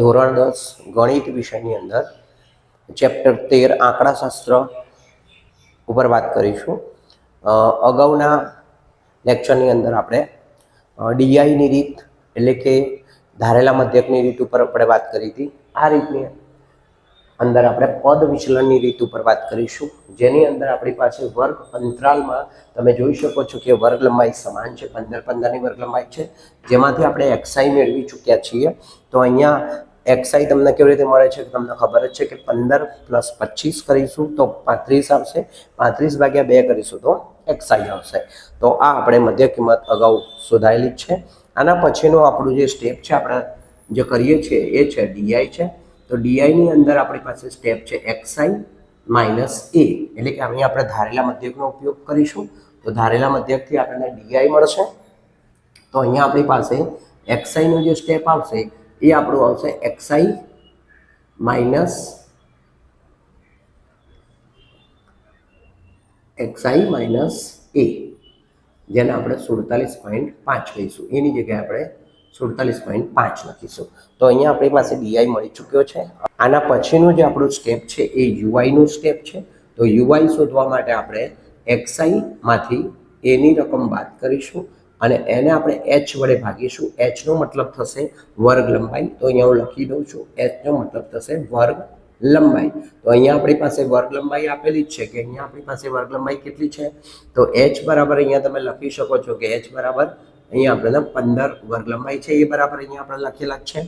ધોરણ દસ ગણિત વિષયની અંદર ચેપ્ટર તેર આંકડાશાસ્ત્ર ઉપર વાત કરીશું. અગાઉના લેક્ચરની અંદર આપણે ડીઆઈની રીત એટલે કે ધારેલા મધ્યકની રીત ઉપર આપણે વાત કરી હતી. આ રીતની અંદર આપણે પદ વિચલનની રીત ઉપર વાત કરીશું. જેની અંદર આપણી પાસે વર્ગ અંતરાલમાં તમે જોઈ શકો છો કે વર્ગ લંબાઈ સમાન છે, પંદર પંદરની વર્ગ લંબાઈ છે. જેમાંથી આપણે એક્સઆઈ મેળવી ચૂક્યા છીએ. તો અહીંયા એક્સઆઈ તમને કેવી રીતે મળે છે? તમને ખબર જ છે કે પંદર પ્લસ પચીસ કરીશું તો પાંત્રીસ આવશે. પાંત્રીસ ભાગ્યા બે કરીશું તો એક્સઆઈ આવશે. તો આ આપણે મધ્ય કિંમત અગાઉ શોધાયેલી જ છે. આના પછીનું આપણું જે સ્ટેપ છે, આપણે જે કરીએ છીએ એ છે ડીઆઈ છે. તો ડીઆઈની અંદર આપણી પાસે સ્ટેપ છે એક્સઆઈ માઇનસ એ એટલે કે અહીં આપણે ધારેલા મધ્યકનો ઉપયોગ કરીશું. તો ધારેલા મધ્યકથી આપણને ડીઆઈ મળશે. તો અહીંયા આપણી પાસે એક્સઆઈનો જે સ્ટેપ આવશે, એ આપણું આવશે X I minus X I minus એ જેને આપણે સુડતાલીસ પોઈન્ટ પાંચ કહીશું. એની જગ્યાએ આપણે સુડતાલીસ પોઈન્ટ પાંચ લખીશું. તો અહીંયા આપણી પાસે ડીઆઈ મળી ચૂક્યો છે. આના પછીનું જે આપણું સ્ટેપ છે એ યુઆઈનું સ્ટેપ છે. તો યુઆઈ શોધવા માટે આપણે એક્સઆઈમાંથી એની રકમ બાદ કરીશું અને એને આપણે એચ વડે ભાગીશું. એચનો મતલબ થશે વર્ગ લંબાઈ. તો અહીંયા હું લખી દઉં છું. એચનો મતલબ થશે વર્ગ લંબાઈ. તો અહીંયા આપણી પાસે વર્ગ લંબાઈ આપેલી જ છે કે અહીંયા આપણી પાસે વર્ગ લંબાઈ કેટલી છે? તો એચ બરાબર અહીંયા તમે લખી શકો છો કે એચ બરાબર અહીંયા આપણે પંદર વર્ગ લંબાઈ છે, એ બરાબર અહીંયા આપણે લખેલા છે,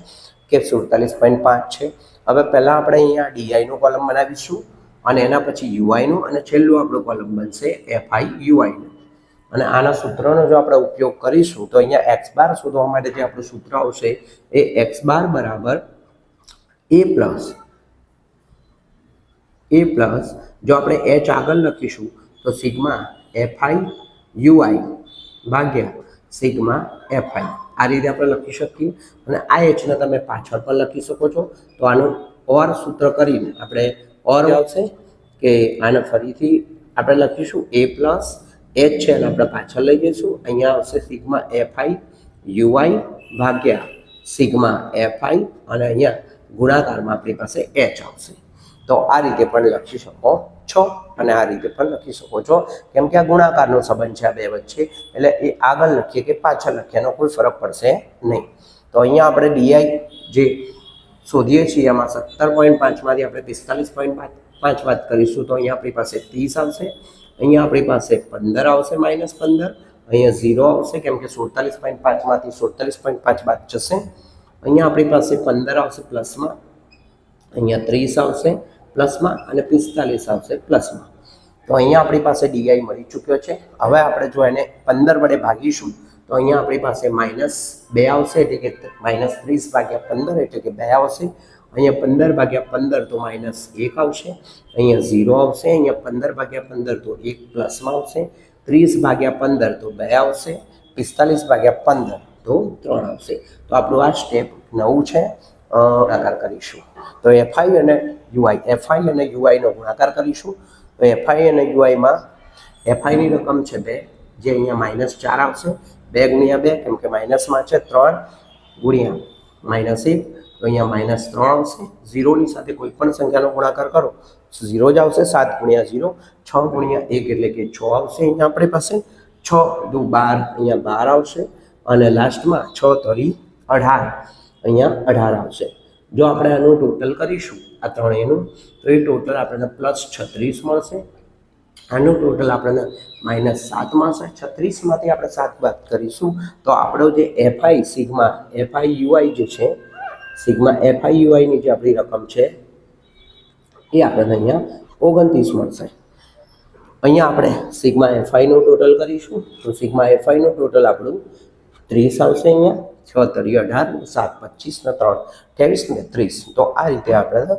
કે સુડતાલીસ પોઈન્ટ પાંચ છે. હવે પહેલાં આપણે અહીંયા ડીઆઈનું કોલમ બનાવીશું, અને એના પછી યુઆઈનું અને છેલ્લું આપણું કોલમ બનશે એફઆઈ યુઆઈનું અને આના સૂત્રનો જો આપણે ઉપયોગ કરીશું, તો અહીંયા એક્સ બાર શોધવા માટે જે આપણું સૂત્ર આવશે, એ એક્સ બાર બરાબર એ પ્લસ એ પ્લસ જો આપણે એચ આગળ લખીશું, તો સિગ્મા એફઆઈ યુઆઈ ભાગ્યા સિગ્મા એફઆઈ આ રીતે આપણે લખી શકીએ અને આ એચને તમે પાછળ પણ લખી શકો છો. તો આનું ઓર સૂત્ર કરીને આપણે ઓર આવશે કે આને ફરીથી આપણે લખીશું એ પ્લસ એચ છે અને આપણે પાછળ લઈ જઈશું. અહીંયા આવશે સિગ્મા એફઆઈ યુઆઈ ભાગ્યા સિગ્મા એફઆઈ અને અહીંયા ગુણાકારમાં આપણી પાસે એચ આવશે. તો આ રીતે પણ લખી શકો છો અને આ રીતે પણ લખી શકો છો. કેમ કે આ ગુણાકારનો સંબંધ છે, આ બે વચ્ચે. એટલે એ આગળ લખીએ કે પાછળ લખીએ કોઈ ફરક પડશે નહીં. તો અહીંયા આપણે ડીઆઈ જે શોધીએ છીએ એમાં સત્તર પોઈન્ટ પાંચમાંથી આપણે પિસ્તાલીસ પોઈન્ટ પાંચ વાત કરીશું, તો અહીંયા આપણી પાસે ત્રીસ આવશે. અહીંયા આપણી પાસે પંદર આવશે, માઇનસ પંદર. અહીંયા ઝીરો આવશે, કેમ કે સુડતાલીસ પોઈન્ટ પાંચમાંથી સુડતાલીસ પોઈન્ટ પાંચ બાદ જશે. અહીંયા આપણી પાસે પંદર આવશે, પ્લસમાં. અહીંયા ત્રીસ આવશે. પ્લસમાં અને પિસ્તાલીસ આવશે પ્લસમાં. તો અહીંયા આપણી પાસે ડીઆઈ મળી ચૂક્યો છે. હવે આપણે જો એને પંદર વડે ભાગીશું, તો અહીંયા આપણી પાસે માઇનસ બે આવશે, એટલે કે માઇનસ ત્રીસ ભાગ્યા પંદર, એટલે કે બે આવશે. અહીંયા પંદર ભાગ્યા પંદર તો માઇનસ એક આવશે. અહીંયા ઝીરો આવશે, અહીંયા પંદર ભાગ્યા પંદર તો એક પ્લસમાં આવશે. ત્રીસ ભાગ્યા પંદર તો બે આવશે. પિસ્તાલીસ ભાગ્યા પંદર તો ત્રણ આવશે. તો આપણું આ સ્ટેપ નવું છે. ગુણાકાર કરીશું. તો એફઆઈ અને યુઆઈ એફઆઈ અને યુઆઈનો ગુણાકાર કરીશું. તો એફઆઈ અને યુઆઈમાં એફઆઈની રકમ છે બે, જે અહીંયા માઇનસ ચાર આવશે. બે ગુણ્યા બે, કેમ કે માઇનસમાં છે ત્રણ, ગુણ્યા માઇનસ એક, તો અહીંયા માઇનસ ત્રણ આવશે. ઝીરોની સાથે કોઈ પણ સંખ્યાનો ગુણાકાર કરો ઝીરો જ આવશે, સાત ગુણ્યા ઝીરો છ ગુણ્યા એક એટલે કે છ આવશે અહીંયા આપણી પાસે. છ દુ બાર અહીંયા બાર આવશે. અને લાસ્ટમાં છ તરી અઢાર. અહીંયા અઢાર આવશે. જો આપણે આનું ટોટલ કરીશું, આ ત્રણેયનું, તો એ ટોટલ આપણને પ્લસ છત્રીસ મળશે. આનું ટોટલ આપણને માઇનસ સાત મળશે. છત્રીસમાંથી આપણે સાત બાદ કરીશું, તો આપણો જે એફઆઈ સિગ્મા એફઆઈ યુઆઈ જે છે, સિગ્મા એફઆઈ યુઆઈની જે આપણી રકમ છે, એ આપણને અહીંયા ઓગણત્રીસ મળશે. અહીંયા આપણે સિગ્મા એફઆઈનું ટોટલ કરીશું, તો સિગ્મા એફઆઈનું ટોટલ આપણું ત્રીસ આવશે અહીંયા, છ તરી અઢાર, સાત પચીસ ને ત્રણ, ત્રેવીસ ને ત્રીસ. તો આ રીતે આપણે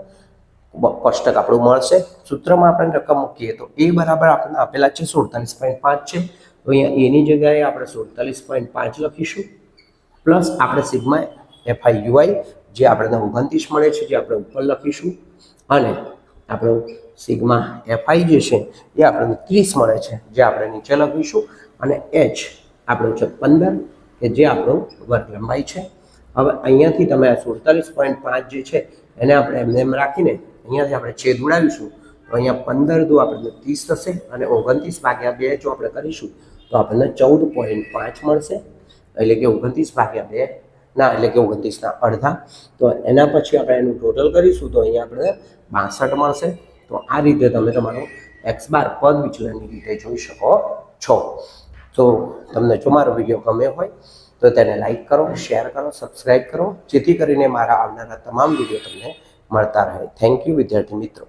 કોષ્ટક આપણું મળશે. સૂત્રમાં આપણે રકમ મૂકીએ તો એ બરાબર આપણને આપેલા છે સુડતાલીસ પોઈન્ટ પાંચ છે. તો અહીંયા એની જગ્યાએ આપણે સુડતાલીસ પોઈન્ટ પાંચ લખીશું. પ્લસ આપણે સિગ્મા એફઆઈ યુઆઈ જે આપણને ઓગણત્રીસ મળે છે, જે આપણે ઉપર લખીશું. અને આપણું સિગ્મા એફઆઈ જે છે, એ આપણને ત્રીસ મળે છે, જે આપણે નીચે લખીશું. અને એચ આપણું છે પંદર કે જે આપણું વર્ગ લંબાઈ છે. હવે અહીંયાથી તમે આ સુડતાલીસ પોઈન્ટ પાંચ જે છે, એને આપણે એમને એમ રાખીને અહીંયાથી આપણે છેદ ઉડાવીશું. તો અહીંયા પંદર દુ આપણને ત્રીસ થશે અને ઓગણત્રીસ ભાગ્યા બે જો આપણે કરીશું, તો આપણને ચૌદ પોઈન્ટ પાંચ મળશે. એટલે કે ઓગણત્રીસ ભાગ્યા બે, ના, એટલે કે ઓગણત્રીસના અડધા. તો એના પછી આપણે એનું ટોટલ કરીશું, તો અહીંયા આપણે બાસઠ મળશે. તો આ રીતે તમે તમારો એક્સ બાર પદ વિચલનની રીતે જોઈ શકો છો. તો તમને જો મારો વીડિયો ગમે હોય તો તેને લાઈક કરો શેર કરો સબસ્ક્રાઈબ કરો. જેથી કરીને મારા આવનારા તમામ વીડિયો તમને મળતા રહે. થેન્ક યુ વિદ્યાર્થી મિત્રો.